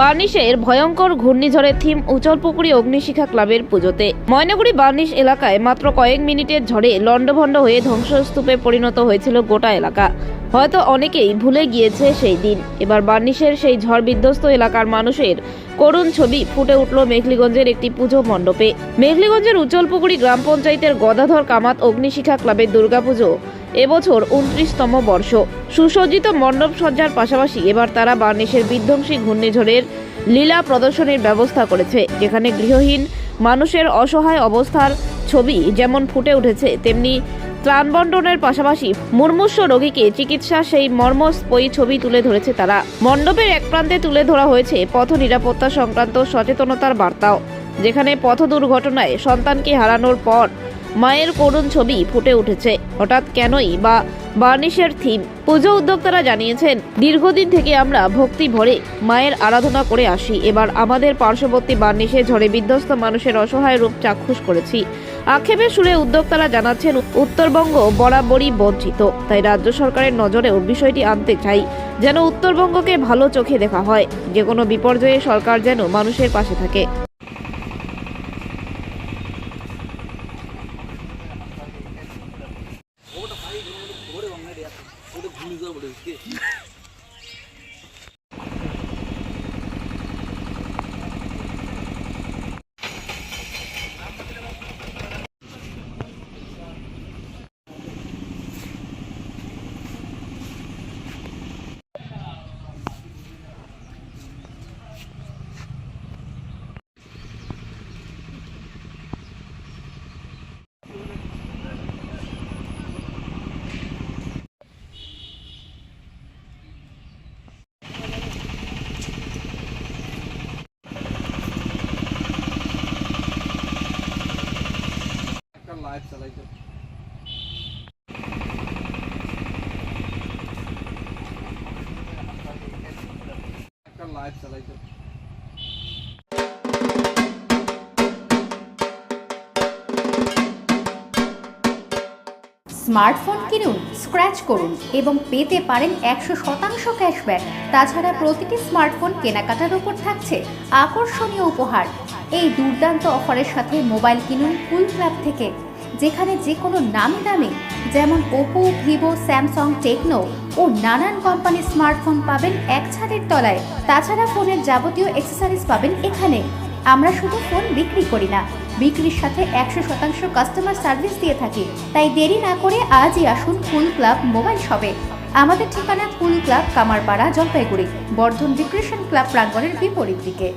বার্নিশের ভয়ঙ্কর ঘূর্ণিঝড়ের থিম উচলপুকুরি অগ্নিশিখা ক্লাবের পুজোতে। ময়নাগুড়ি বার্নিশ এলাকায় মাত্র কয়েক মিনিটের ঝড়ে লণ্ডভণ্ড হয়ে ধ্বংসস্তূপে পরিণত হয়েছিল গোটা এলাকা। হয়তো অনেকেই ভুলে গিয়েছে সেই দিন। এবার বার্নিশের সেই ঝড় বিধ্বস্ত এলাকার মানুষের করুণ ছবি ফুটে উঠল মেঘলিগঞ্জের একটি পুজো মণ্ডপে। মেঘলিগঞ্জের উজ্জ্বলপুকুরি গ্রাম পঞ্চায়েতের গদাধর কামাত অগ্নিশিখা ক্লাবের দুর্গাপুজো, এবছর উনত্রিশতম বর্ষ। সুসজ্জিত মণ্ডপ সজ্জার পাশাপাশি এবার তারা বার্নিশের বিধ্বংসী ঘূর্ণিঝড়ের লীলা প্রদর্শনীর ব্যবস্থা করেছে, যেখানে গৃহহীন মানুষের অসহায় অবস্থার ছবি যেমন ফুটে উঠেছে, তেমনি ত্রাণ বন্টনের পাশাপাশি মুমূর্ষ রোগীকে চিকিৎসা সেই মর্মস্পয়ী ছবি তুলে ধরেছে তারা। মণ্ডপের এক প্রান্তে তুলে ধরা হয়েছে পথ নিরাপত্তা সংক্রান্ত সচেতনতার বার্তাও, যেখানে পথ দুর্ঘটনায় সন্তানকে হারানোর পর মায়ের করুণ ছবি ফুটে উঠেছে। হঠাৎ কেনই বা বার্নিশের থিম? পুজো উদ্যোক্তারা জানিয়েছেন, দীর্ঘদিন থেকে আমরা ভক্তি ভরে মায়ের আরাধনা করে আসি। এবার আমাদের পার্শ্ববর্তী বার্নিশে ঝড়ে বিধ্বস্ত মানুষের অসহায় রূপ চাক্ষুষ করেছি। আক্ষেপের সুরে উদ্যোক্তারা জানাচ্ছেন, উত্তরবঙ্গ বরাবরই বঞ্চিত। তাই রাজ্য সরকারের নজরেও বিষয়টি আনতে চাই, যেন উত্তরবঙ্গকে ভালো চোখে দেখা হয়। যে কোনো বিপর্যয়ে সরকার যেন মানুষের পাশে থাকে। লাইভ চালাইতে একটা চালাইতে স্মার্টফোন কিনুন স্ক্র্যাচ করুন এবং পেতে পারেন একশো শতাংশ ক্যাশব্যাক তাছাড়া প্রতিটি স্মার্টফোন কেনাকাটার উপর থাকছে আকর্ষণীয় উপহার। এই দুর্দান্ত অফারের সাথে মোবাইল কিনুন কুল ক্লাব থেকে। যেখানে যে কোনো নামি দামি যেমন ওপো, ভিভো, স্যামসাং, টেকনো ও নানান কোম্পানির স্মার্টফোন পাবেন এক ছাদের তলায়। তাছাড়া ফোনের যাবতীয় অ্যাক্সেসরিজ পাবেন এখানে। আমরা শুধু ফোন বিক্রি করি না, বিক্রির সাথে একশো শতাংশ কাস্টমার সার্ভিস দিয়ে থাকি। তাই দেরি না করে আজই আসুন ফুল ক্লাব মোবাইল শপে। আমাদের ঠিকানা ফুল club Kamarpara, Jalpaiguri, Bardhan recreation club প্রাঙ্গণের বিপরীত দিকে।